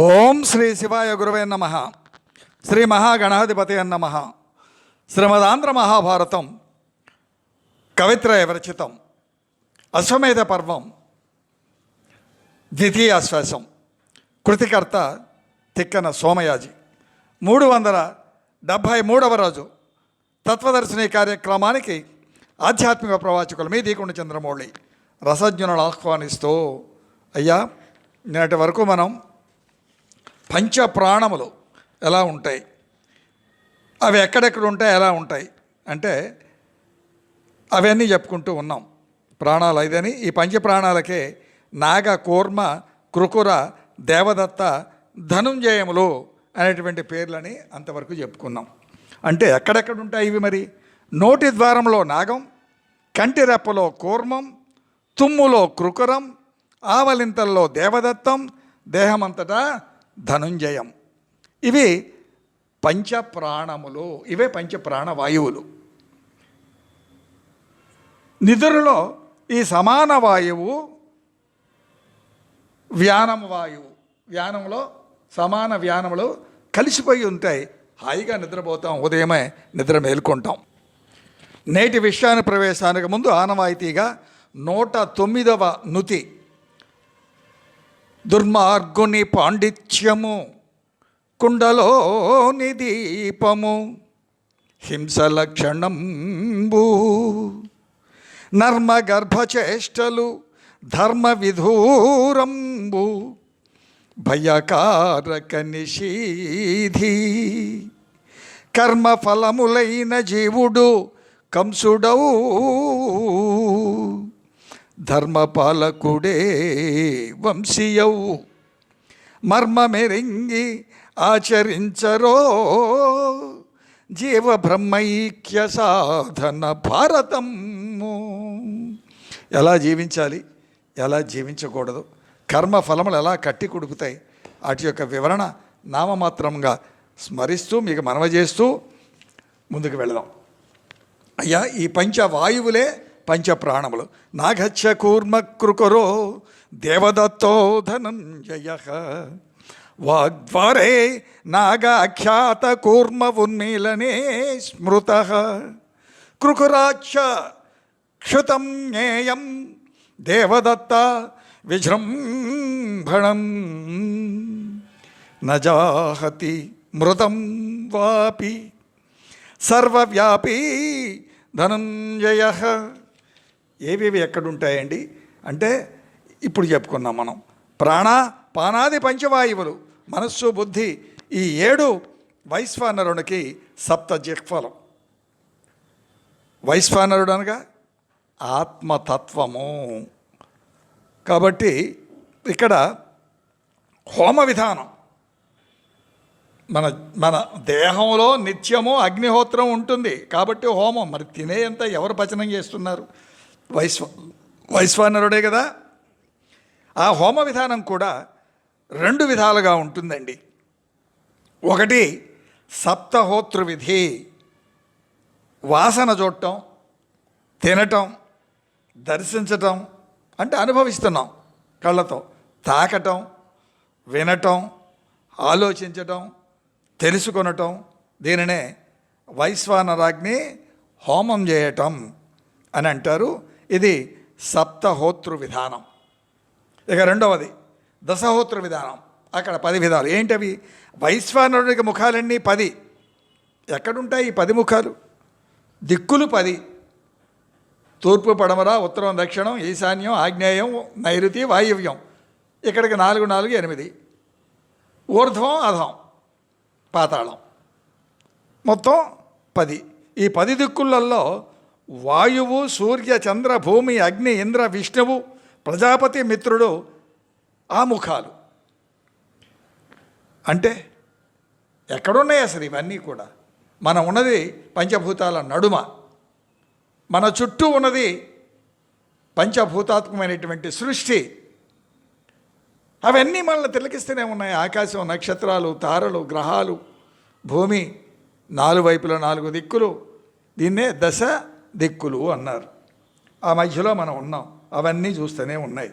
ఓం శ్రీ శివాయ గురువే నమ. శ్రీ మహాగణాధిపతి నమ. శ్రీమదాంధ్ర మహాభారతం కవిత్రయ విరచితం. అశ్వమేధ పర్వం ద్వితీయ శ్వాసం కృతికర్త తిక్కన సోమయాజి. మూడు వందల డెబ్భై మూడవ రోజు తత్వదర్శిని కార్యక్రమానికి ఆధ్యాత్మిక ప్రవాచకులు మీ దీకుండ చంద్రమౌళి. రసజ్ఞులను ఆహ్వానిస్తూ. అయ్యా నేటి వరకు మనం పంచ ప్రాణములు ఎలా ఉంటాయి? అవి ఎక్కడెక్కడ ఉంటాయి? ఎలా ఉంటాయి? అంటే అవన్నీ చెప్పుకుంటూ ఉన్నాం. ప్రాణాలు ఐదని ఈ పంచ ప్రాణాలకే నాగ కూర్మ కృకుర దేవదత్త ధనుంజయములు అనేటువంటి పేర్లని అంతవరకు చెప్పుకున్నాం. అంటే ఎక్కడెక్కడ ఉంటాయి ఇవి మరి? నోటి ద్వారంలో నాగం కంటి రెప్పలో కూర్మం తుమ్ములో కృకురం ఆవలింతల్లో దేవదత్తం దేహమంతటా ధనుంజయం. ఇవి పంచప్రాణములు ఇవే పంచప్రాణవాయువులు. నిధులలో ఈ సమాన వాయువు వ్యానం వాయువు. వ్యానంలో సమాన వ్యానములు కలిసిపోయి ఉంటాయి. హాయిగా నిద్రపోతాం ఉదయమే నిద్ర మేల్కొంటాం. నేటి విషయాన్ని ప్రవేశానికి ముందు ఆనవాయితీగా నూట తొమ్మిదవ నుతి. దుర్మార్గుని పాండిత్యము కుండలోని దీపము హింసలక్షణంబు నర్మ గర్భచేష్టలు ధర్మ విధూరంబు భయకారక నిషీధి కర్మఫలములైన జీవుడు కంసుడవు ధర్మపాలకుడే వంశీయవు మర్మమెరింగి ఆచరించరో. జీవ బ్రహ్మైక్య సాధన భారతము ఎలా జీవించాలి? ఎలా జీవించకూడదు? కర్మ ఫలములు ఎలా కట్టి కుడుకుతాయి? వాటి యొక్క వివరణ నామమాత్రంగా స్మరిస్తూ మీకు మనవ చేస్తూ ముందుకు వెళదాం. అయ్యా ఈ పంచ వాయువులే పంచప్రాణములు. నాగచ్చ కూర్మ కృకరో దేవదత్తో ధనంజయ. వాగ్ద్వారే నాగాఖ్యాత కూర్మ ఉన్మీలనే స్మృత. కృకురాక్ష క్షుతం జ్ఞేయం దేవదత్త విజృంభణం. నజాహతి మృతం వాపి. సర్వవ్యాపీ ధనంజయ. ఏవేవి ఎక్కడుంటాయండి? అంటే ఇప్పుడు చెప్పుకున్నాం మనం. ప్రాణ పానాది పంచవాయువులు మనస్సు బుద్ధి ఈ ఏడు వైశ్వానరునికి సప్త జిహ్వలం వైశ్వానరుడు అనగా ఆత్మతత్వము. కాబట్టి ఇక్కడ హోమ విధానం. మన మన దేహంలో నిత్యము అగ్నిహోత్రం ఉంటుంది. కాబట్టి హోమం. మరి తినేంత ఎవరు పచనం చేస్తున్నారు? వైశ్వ వైశ్వానరుడే కదా? ఆ హోమ విధానం కూడా రెండు విధాలుగా ఉంటుందండి. ఒకటి సప్తహోతృ విధి. వాసన చూడటం తినటం దర్శించటం అంటే అనుభవిస్తున్నాం కళ్ళతో. తాకటం వినటం ఆలోచించటం తెలుసుకొనటం దీనినే వైశ్వానరాగ్ని హోమం చేయటం అని అంటారు. ఇది సప్తహోతృ విధానం. ఇక రెండవది దశహోతృ విధానం. అక్కడ పది విధాలు. ఏంటవి? వైశ్వానరుడికి ముఖాలన్నీ పది. ఎక్కడుంటాయి ఈ పది ముఖాలు? దిక్కులు పది. తూర్పు పడమర ఉత్తరం దక్షిణం ఈశాన్యం ఆగ్నేయం నైరుతి వాయువ్యం. ఇక్కడికి నాలుగు నాలుగు ఎనిమిది. ఊర్ధ్వం అధం పాతాళం. మొత్తం పది. ఈ పది దిక్కులలో వాయువు సూర్య చంద్ర భూమి అగ్ని ఇంద్ర విష్ణువు ప్రజాపతి మిత్రుడు ఆ ముఖాలు. అంటే ఎక్కడున్నాయి అసలు ఇవన్నీ కూడా? మనం ఉన్నది పంచభూతాల నడుమ. మన చుట్టూ ఉన్నది పంచభూతాత్మకమైనటువంటి సృష్టి. అవన్నీ మనల్ని తిలకిస్తూనే ఉన్నాయి. ఆకాశం నక్షత్రాలు తారలు గ్రహాలు భూమి నాలుగు వైపుల నాలుగు దిక్కులు. దీన్నే దశ దిక్కులు అన్నారు. ఆ మధ్యలో మనం ఉన్నాం. అవన్నీ చూస్తూనే ఉన్నాయి.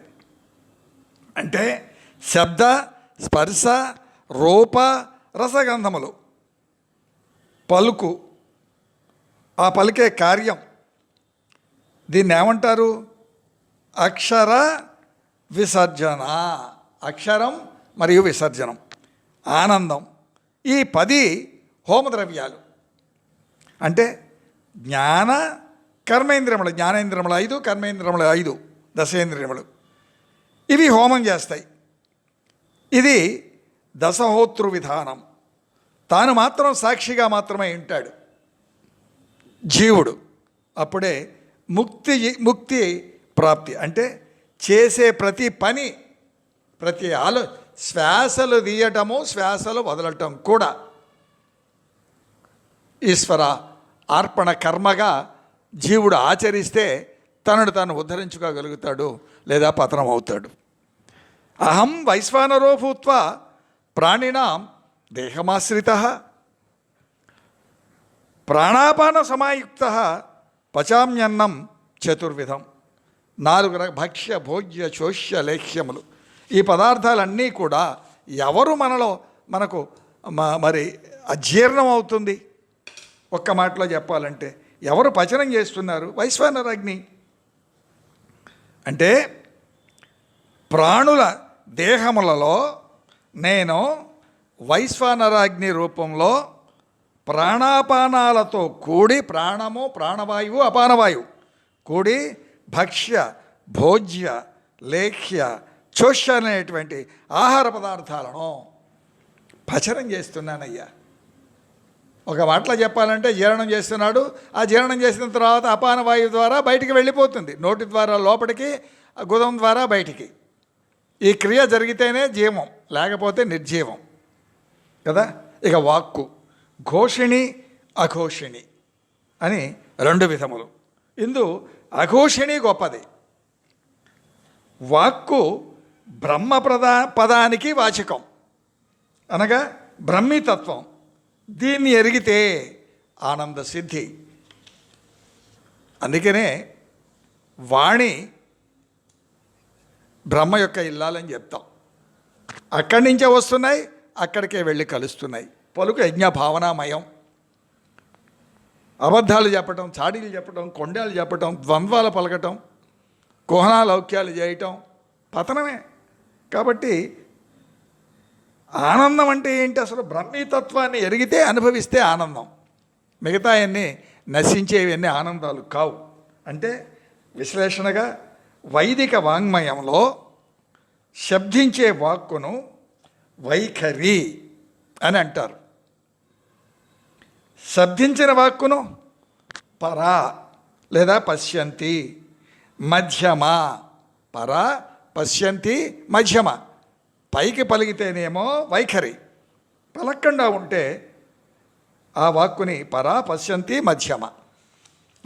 అంటే శబ్ద స్పర్శ రూప రసగంధములు. పలుకు. ఆ పలికే కార్యం. దీన్ని ఏమంటారు? అక్షర విసర్జన. అక్షరం మరియు విసర్జనం. ఆనందం. ఈ పది హోమద్రవ్యాలు. అంటే జ్ఞాన కర్మేంద్రియములు జ్ఞానేంద్రియములు ఐదు కర్మేంద్రియములు ఐదు దశేంద్రియములు. ఇవి హోమం చేస్తాయి. ఇది దశహోతృ విధానం. తాను మాత్రం సాక్షిగా మాత్రమే ఉంటాడు. జీవుడు. అప్పుడే ముక్తి ముక్తి ప్రాప్తి. అంటే చేసే ప్రతి పని ప్రతి ఆలో శ్వాసలు తీయటము శ్వాసలు వదలటం కూడా ఈశ్వర అర్పణ కర్మగా జీవుడు ఆచరిస్తే తనను తాను ఉద్ధరించుకోగలుగుతాడు లేదా పతనం అవుతాడు అహం వైశ్వానరో భూత్వ ప్రాణినాం దేహమాశ్రిత. ప్రాణాపాన సమాయుక్త పచామ్యన్నం చతుర్విధం. నాలుగు భక్ష్య భోజ్య శోష్య లేఖ్యములు. ఈ పదార్థాలన్నీ కూడా ఎవరు మనలో మనకు మ- మరి అజీర్ణం అవుతుంది ఒక్క మాటలో చెప్పాలంటే ఎవరు పచనం చేస్తున్నారు? వైశ్వానర అంటే ప్రాణుల దేహములలో నేను వైశ్వానరాగ్ని రూపంలో ప్రాణాపానాలతో కూడి ప్రాణము ప్రాణవాయువు అపానవాయువు కూడి భక్ష్య భోజ్య లేఖ్య చోష్య అనేటువంటి ఆహార పదార్థాలను పచనం చేస్తున్నానయ్యా. ఒక మాటలో చెప్పాలంటే జీర్ణం చేస్తున్నాడు. ఆ జీర్ణం చేసిన తర్వాత అపాన వాయువు ద్వారా బయటికి వెళ్ళిపోతుంది. నోటి ద్వారా లోపలికి గుదం ద్వారా బయటికి. ఈ క్రియ జరిగితేనే జీవం లేకపోతే నిర్జీవం. కదా? ఇక వాక్కు. ఘోషిణి అఘోషిణి అని రెండు విధములు. ఇందు అఘోషిణి గొప్పది. వాక్కు బ్రహ్మ ప్రదా పదానికి వాచకం. అనగా బ్రహ్మీతత్వం. దీన్ని ఎరిగితే ఆనంద సిద్ధి. అందుకనే వాణి బ్రహ్మ యొక్క ఇల్లాలని చెప్తాం. అక్కడి నుంచే వస్తున్నాయి అక్కడికే వెళ్ళి కలుస్తున్నాయి. పలుకు యజ్ఞ భావనామయం అబద్ధాలు చెప్పటం చాడీలు చెప్పటం కొండాలు చెప్పటం ద్వంద్వాలు పలకటం కుహనాలౌక్యాలు చేయటం పతనమే. కాబట్టి ఆనందం అంటే ఏంటి? అసలు బ్రహ్మీతత్వాన్ని ఎరిగితే అనుభవిస్తే ఆనందం. మిగతా అన్నీ నశించేవన్నీ ఆనందాలు కావు. అంటే విశ్లేషణగా వైదిక వాంగ్మయంలో శబ్దించే వాక్కును వైఖరి అని అంటారు. శబ్దించిన వాక్కును పరా లేదా పశ్యంతి మధ్యమ. పరా పశ్యంతి మధ్యమ. పైకి పలిగితేనేమో వైఖరి. పలక్కుండా ఉంటే ఆ వాక్కుని పరా పశ్యంతి మధ్యమ.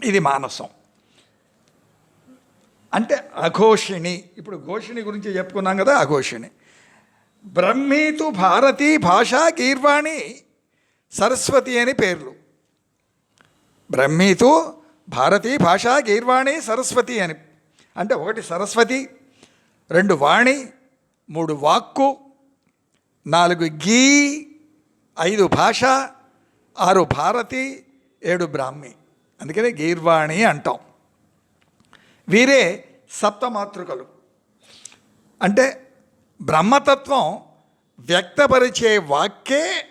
ఇది మానసం. అంటే అఘోషిణి. ఇప్పుడు ఘోషిణి గురించి చెప్పుకున్నాం కదా అఘోషిణి. బ్రహ్మీతు భారతీ భాషా గీర్వాణి సరస్వతి అని పేర్లు. బ్రహ్మీతు భారతీ భాషా గీర్వాణి సరస్వతి అని. అంటే ఒకటి సరస్వతి రెండు వాణి మూడు వాక్కు నాలుగు గీ ఐదు భాష ఆరు భారతి ఏడు బ్రాహ్మి. అందుకనే గీర్వాణి అంటాం. వీరే సప్తమాతృకలు. అంటే బ్రహ్మతత్వం వ్యక్తపరిచే వాక్కే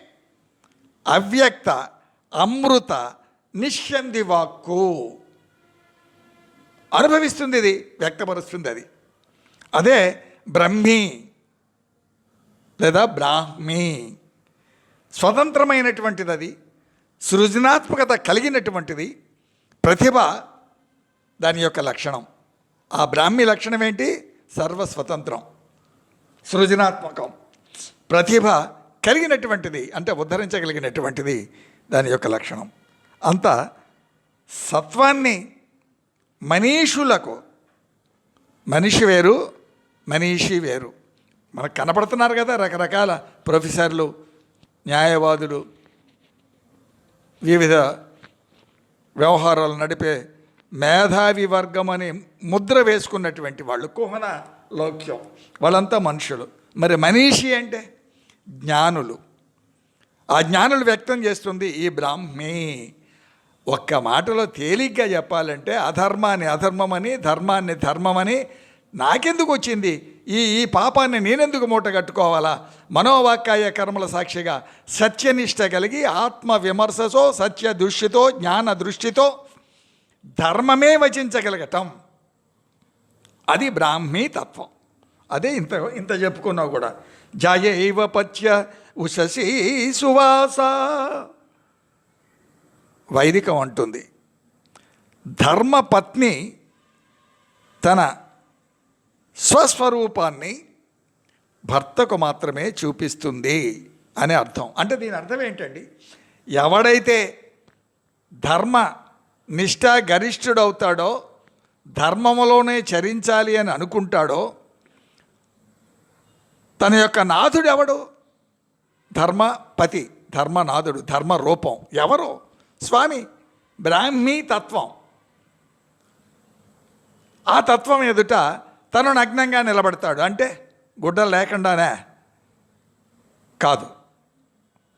అవ్యక్త అమృత నిశ్చంది వాక్కు. అనుభవిస్తుంది ఇది వ్యక్తపరుస్తుంది అది. అదే బ్రహ్మి. లేదా బ్రాహ్మి. స్వతంత్రమైనటువంటిది అది సృజనాత్మకత కలిగినటువంటిది ప్రతిభ దాని యొక్క లక్షణం. ఆ బ్రాహ్మి లక్షణం ఏంటి? సర్వస్వతంత్రం సృజనాత్మకం. ప్రతిభ కలిగినటువంటిది అంటే ఉద్ధరించగలిగినటువంటిది దాని యొక్క లక్షణం. అంత సత్వాన్ని మనీషులకు మనిషి వేరు మనీషి వేరు. మనకు కనపడుతున్నారు కదా రకరకాల ప్రొఫెసర్లు న్యాయవాదులు వివిధ వ్యవహారాలు నడిపే మేధావి వర్గం అని ముద్ర వేసుకున్నటువంటి వాళ్ళు. కుహన లోక్యం. వాళ్ళంతా మనుషులు. మరి మనీషి అంటే జ్ఞానులు. ఆ జ్ఞానులు వ్యక్తం చేస్తుంది ఈ బ్రాహ్మి. ఒక్క మాటలో తేలిగ్గా చెప్పాలంటే అధర్మాన్ని అధర్మమని ధర్మాన్ని ధర్మమని నాకెందుకు వచ్చింది ఈ ఈ పాపాన్ని నేనెందుకు మూట కట్టుకోవాలా? మనోవాక్కాయ కర్మల సాక్షిగా సత్యనిష్ట కలిగి ఆత్మ విమర్శతో సత్య దృష్టితో జ్ఞాన దృష్టితో ధర్మమే వచించగలగటం. అది బ్రాహ్మీ తత్వం. అదే ఇంత ఇంత చెప్పుకున్నావు కూడా. జయైవ పత్య ఉషసి సువాస. వైదికం అంటుంది. ధర్మపత్ని తన స్వస్వరూపాన్ని భర్తకు మాత్రమే చూపిస్తుంది అనే అర్థం. అంటే దీని అర్థం ఏంటండి? ఎవడైతే ధర్మ నిష్ట గరిష్ఠుడవుతాడో ధర్మములోనే చరించాలి అని అనుకుంటాడో తన యొక్క నాథుడు ఎవడు ధర్మపతి ధర్మనాథుడు ధర్మ రూపం ఎవరు? స్వామి బ్రాహ్మీ తత్వం ఆ తత్వం ఎదుట తను నగ్నంగా నిలబడతాడు. అంటే గుడ్డలు లేకుండానే కాదు.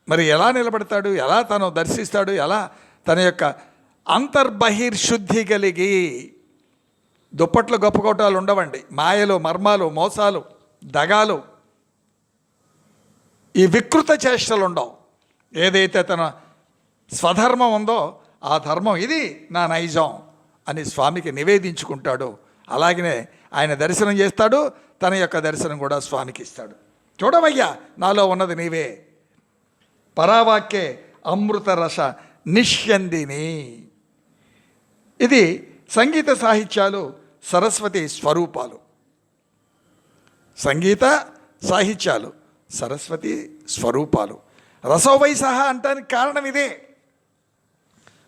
మరి ఎలా నిలబడతాడు? ఎలా తను దర్శిస్తాడు? ఎలా తన యొక్క అంతర్బహిర్శుద్ధి కలిగి దుప్పట్లు గొప్పకోటాలు ఉండవండి. మాయలు మర్మాలు మోసాలు దగాలు ఈ వికృత చేష్టలు ఉండవు. ఏదైతే తన స్వధర్మం ఉందో ఆ ధర్మం ఇది నా నైజం అని స్వామికి నివేదించుకుంటాడు. అలాగనే ఆయన దర్శనం చేస్తాడు తన యొక్క దర్శనం కూడా స్వామికి ఇస్తాడు. చూడవయ్యా నాలో ఉన్నది నీవే. పరావాక్యే అమృత రస నిష్యందిని ఇది సంగీత సాహిత్యాలు సరస్వతి స్వరూపాలు. సంగీత సాహిత్యాలు సరస్వతి స్వరూపాలు. రసోవైసహ అంటానికి కారణం ఇదే.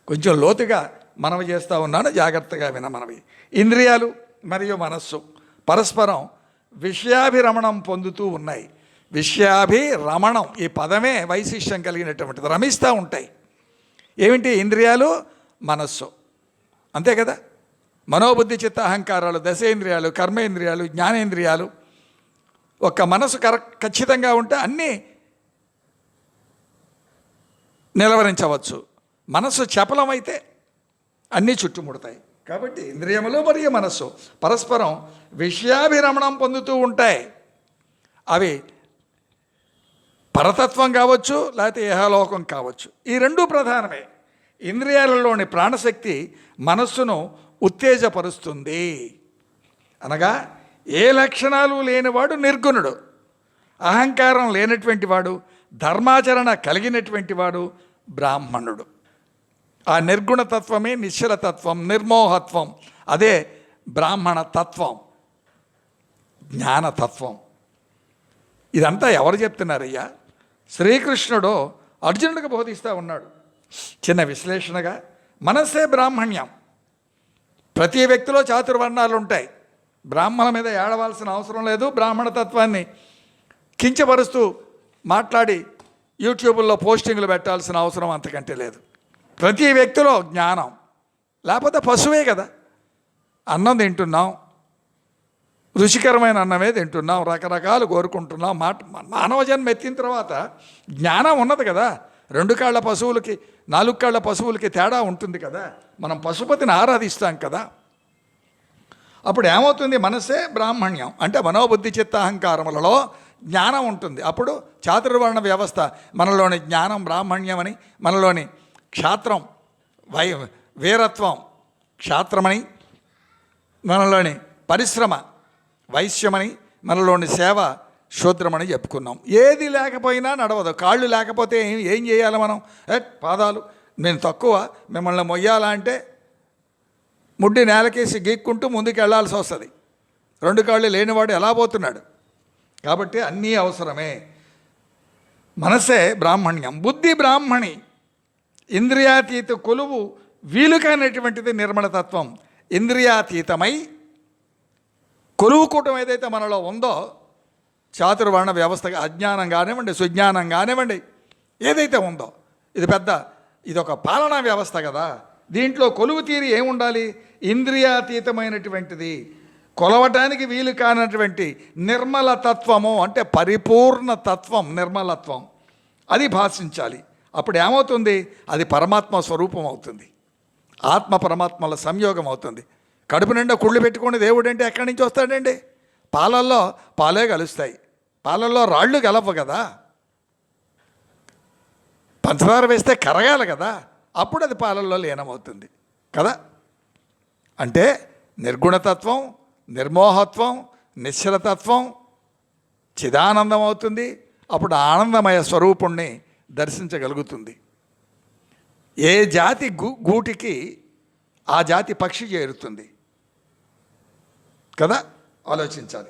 కొంచెం లోతుగా మనవి చేస్తూ ఉన్నాను జాగ్రత్తగా వినమనవి. ఇంద్రియాలు మరియు మనస్సు. పరస్పరం విషయాభిరమణం పొందుతూ ఉన్నాయి. విషయాభిరమణం ఈ పదమే వైశిష్యం కలిగినటువంటిది. రమిస్తూ ఉంటాయి. ఏమిటి? ఇంద్రియాలు మనస్సు. అంతే కదా? మనోబుద్ధి చిత్త అహంకారాలు దశేంద్రియాలు కర్మేంద్రియాలు జ్ఞానేంద్రియాలు. ఒక మనసు కర ఖచ్చితంగా ఉంటే అన్నీ నిలవరించవచ్చు. మనస్సు చపలమైతే అన్నీ చుట్టుముడతాయి. కాబట్టి ఇంద్రియములు మరియు మనస్సు పరస్పరం విషయాభిరమణం పొందుతూ ఉంటాయి. అవి పరతత్వం కావచ్చు లేకపోతే ఏహలోకం కావచ్చు. ఈ రెండు ప్రధానమే. ఇంద్రియాలలోని ప్రాణశక్తి మనస్సును ఉత్తేజపరుస్తుంది. అనగా ఏ లక్షణాలు లేనివాడు నిర్గుణుడు. అహంకారం లేనటువంటి వాడు ధర్మాచరణ కలిగినటువంటి వాడు బ్రాహ్మణుడు. ఆ నిర్గుణ తత్వమే నిశ్చల తత్వం నిర్మోహత్వం. అదే బ్రాహ్మణ తత్వం జ్ఞానతత్వం. ఇదంతా ఎవరు చెప్తున్నారయ్యా? శ్రీకృష్ణుడు అర్జునుడికి బోధిస్తూ ఉన్నాడు. చిన్న విశ్లేషణగా మనస్సే బ్రాహ్మణ్యం. ప్రతి వ్యక్తిలో చాతుర్వర్ణాలు ఉంటాయి. బ్రాహ్మణ మీద ఏడవలసిన అవసరం లేదు బ్రాహ్మణ తత్వాన్ని. కించపరుస్తూ మాట్లాడి యూట్యూబ్లో పోస్టింగ్లు పెట్టాల్సిన అవసరం అంతకంటే లేదు. ప్రతి వ్యక్తిలో జ్ఞానం. లేకపోతే పశువే కదా. అన్నం తింటున్నాం. రుచికరమైన అన్నమే తింటున్నాం. రకరకాలు కోరుకుంటున్నాం. మాట మానవ జన్మ ఎత్తిన తర్వాత జ్ఞానం ఉన్నది కదా. రెండు కాళ్ళ పశువులకి నాలుగు కాళ్ళ పశువులకి తేడా ఉంటుంది కదా. మనం పశుపతిని ఆరాధిస్తాం కదా. అప్పుడు ఏమవుతుంది మనసే బ్రాహ్మణ్యం. అంటే మనోబుద్ధి చిత్త అహంకారములలో జ్ఞానం ఉంటుంది. అప్పుడు చాతుర్వర్ణ వ్యవస్థ మనలోని జ్ఞానం బ్రాహ్మణ్యమని మనలోని క్షాత్రం వై వీరత్వం క్షాత్రమని మనలోని పరిశ్రమ వైశ్యమని మనలోని సేవ శూద్రమని చెప్పుకున్నాం. ఏది లేకపోయినా నడవదు. కాళ్ళు లేకపోతే ఏం చేయాలి మనం? ఏ పాదాలు. నేను తక్కువ మిమ్మల్ని మొయ్యాలంటే ముడ్డి నేలకేసి గీక్కుంటూ ముందుకెళ్ళాల్సి వస్తుంది. రెండు కాళ్ళు లేనివాడు ఎలా పోతున్నాడు? కాబట్టి అన్నీ అవసరమే. మనసే బ్రాహ్మణ్యం. బుద్ధి బ్రాహ్మణి. ఇంద్రియాతీత కొలువు వీలుకైనటువంటిది నిర్మలతత్వం ఇంద్రియాతీతమై కొలువు కూటం ఏదైతే మనలో ఉందో చాతుర్వర్ణ వ్యవస్థ అజ్ఞానం కానివ్వండి సుజ్ఞానం కానివ్వండి ఏదైతే ఉందో ఇది పెద్ద ఇది ఒక పాలనా వ్యవస్థ కదా. దీంట్లో కొలువు తీరి ఏముండాలి? ఇంద్రియాతీతమైనటువంటిది. కొలవటానికి వీలు కానటువంటి నిర్మల తత్వము అంటే పరిపూర్ణ తత్వం నిర్మలత్వం. అది భాషించాలి. అప్పుడు ఏమవుతుంది అది పరమాత్మ స్వరూపం అవుతుంది ఆత్మ పరమాత్మల సంయోగం అవుతుంది కడుపు నిండా కుళ్ళు పెట్టుకుని దేవుడు అంటే ఎక్కడి నుంచి వస్తాడండి? పాలల్లో పాలే కలుస్తాయి. పాలల్లో రాళ్ళు గెలవ కదా. పంచదార వేస్తే కరగాలి కదా. అప్పుడు అది పాలల్లో లీనమవుతుంది. కదా? అంటే నిర్గుణతత్వం నిర్మోహత్వం నిశ్చలతత్వం చిదానందం అవుతుంది అప్పుడు ఆనందమయ స్వరూపుణ్ణి దర్శించగలుగుతుంది. ఏ జాతి గూటికి ఆ జాతి పక్షి చేరుతుంది. కదా? ఆలోచించాలి.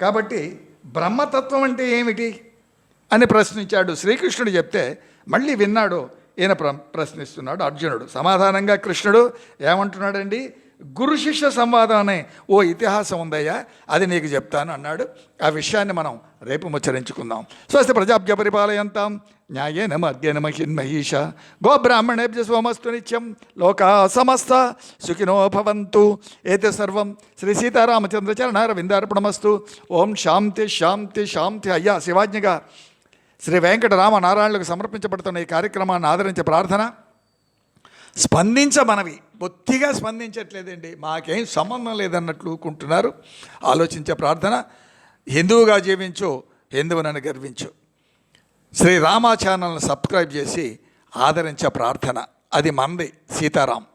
కాబట్టి బ్రహ్మతత్వం అంటే ఏమిటి? అని ప్రశ్నించాడు శ్రీకృష్ణుడు చెప్తే మళ్ళీ విన్నాడు ఈయన ప్ర ప్రశ్నిస్తున్నాడు అర్జునుడు. సమాధానంగా కృష్ణుడు ఏమంటున్నాడండి? గురు శిష్య సంవాదం అనే ఓ ఇతిహాసం ఉందయ్యా అది నీకు చెప్తాను అన్నాడు. ఆ విషయాన్ని మనం రేపు ముచ్చరించుకుందాం. స్వస్తి ప్రజాభ్య పరిపాలయంతాం. న్యాయేన మధ్యేన మహిన్మహీష గోబ్రాహ్మణేభ్య సోమస్తు నిత్యం లోకా సమస్త. సుఖినో భవంతు. ఏతే సర్వం శ్రీ సీతారామచంద్ర చరణారవిందార్పణమస్తు. ఓం శాంతి శాంతి శాంతి. అయ్యా శివాజ్ఞగా. శ్రీ వెంకటరామ నారాయణులకు సమర్పించబడుతున్న ఈ కార్యక్రమాన్ని ఆదరించే ప్రార్థన. స్పందించమనవి. బొత్తిగా స్పందించట్లేదండి. మాకేం సంబంధం లేదన్నట్లు ఊకుంటున్నారు ఆలోచించే ప్రార్థన. హిందువుగా జీవించు. హిందువునని గర్వించు. శ్రీ రామా ఛానల్ని సబ్స్క్రైబ్ చేసి ఆదరించే ప్రార్థన. అది మంది సీతారాం.